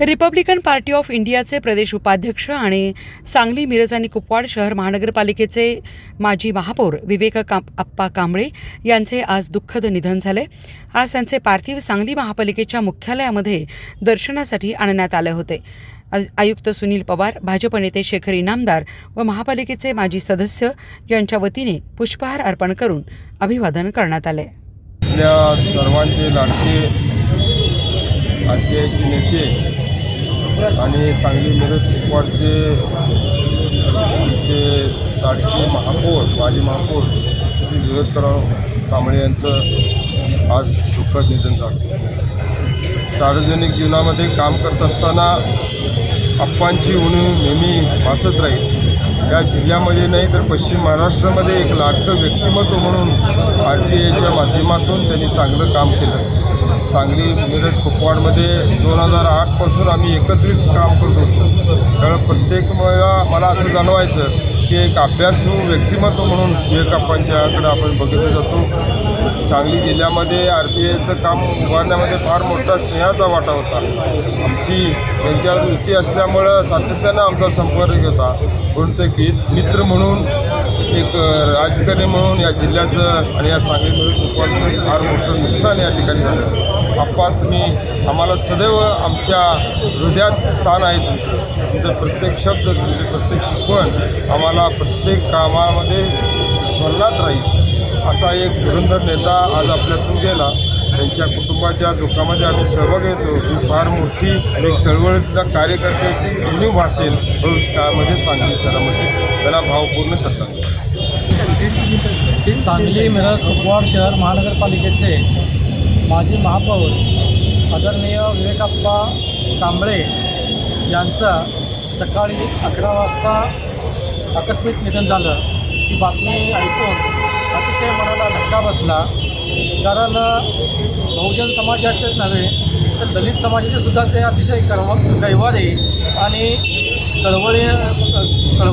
Republican party of इंडियाचे प्रदेश उपाध्यक्ष आणि सांगली मिरज आणि कुपवाड शहर महानगरपालिकेचे माजी महापौर विवेक अप्पा आप्पा कांबळे यांचे आज दुःखद निधन झाले. आज त्यांचे पार्थिव सांगली महापालिकेच्या मुख्यालयामध्ये दर्शनासाठी आणण्यात आले होते. आयुक्त सुनील पवार भाजप नेते शेखर इनामदार व महापालिकेचे माजी सदस्य यांच्या वतीने पुष्पहार अर्पण करून अभिवादन करण्यात आले. सर्वांचे लाडके आजचे नेते आणि सांगली मिरज कुपवाडचे आमचे लाडके महापौर माजी महापौर श्री विवेकराव कांबळे यांचं आज दुःखद निधन झालं. सार्वजनिक जीवनामध्ये काम करत असताना अप्पांची उणीव नेहमी भासत राहील. या जिल्ह्यामध्ये नाही तर पश्चिम महाराष्ट्रामध्ये एक लाडकं व्यक्तिमत्व म्हणून आर टी आयच्या माध्यमातून त्यांनी चांगलं काम केलं. सांगली मिरज कुपवाडमध्ये दोन हजार आठपासून आम्ही एकत्रित काम करत. होतो त्यामुळे प्रत्येक वेळा मला असं जाणवायचं की एक अभ्यासू व्यक्तिमत्व म्हणून विवेकाप्पांच्याकडे आपण बघितलं जातो. सांगली जिल्ह्यामध्ये आर पी आयचं काम उभारण्यामध्ये फार मोठा सिंहाचा वाटा होता. आमची त्यांच्यावर युती असल्यामुळं सातत्यानं आमचा संपर्क होता. कोणतं की मित्र म्हणून एक राजकारणी म्हणून या जिल्ह्याचं आणि या सांगली कुपवाडचं फार मोठं नुकसान या ठिकाणी झालं. आप्पा तुम्ही आम्हाला सदैव आमच्या हृदयात स्थान आहे तुमचं. तुमचं प्रत्येक शब्द तुमचे प्रत्येक शिकवण आम्हाला प्रत्येक कामामध्ये स्मरणात राहील. असा एक धुरंधर नेता आज आपल्यातून गेला. त्यांच्या कुटुंबाच्या दुःखामध्ये आम्ही सहभाग घेतो. ही फार मोठी एक चळवळीतल्या कार्यकर्त्याची उणीव भासेल भविष्य काळामध्ये सांगली शहरामध्ये त्याला भावपूर्ण श्रद्धांजली सांगली मिरज कुपवाड शहर महानगरपालिकेचे माजी महापौर आदरणीय विवेकाप्पा कांबळे यांचा सकाळी अकरा वाजता आकस्मिक निधन झालं. ही बातमी ऐकून अतिशय मनाला धक्का बसला. कारण बहुजन समाजाचेच नव्हे तर दलित समाजाचे सुद्धा ते अतिशय कर्व कैवारी आणि चळवळी कळ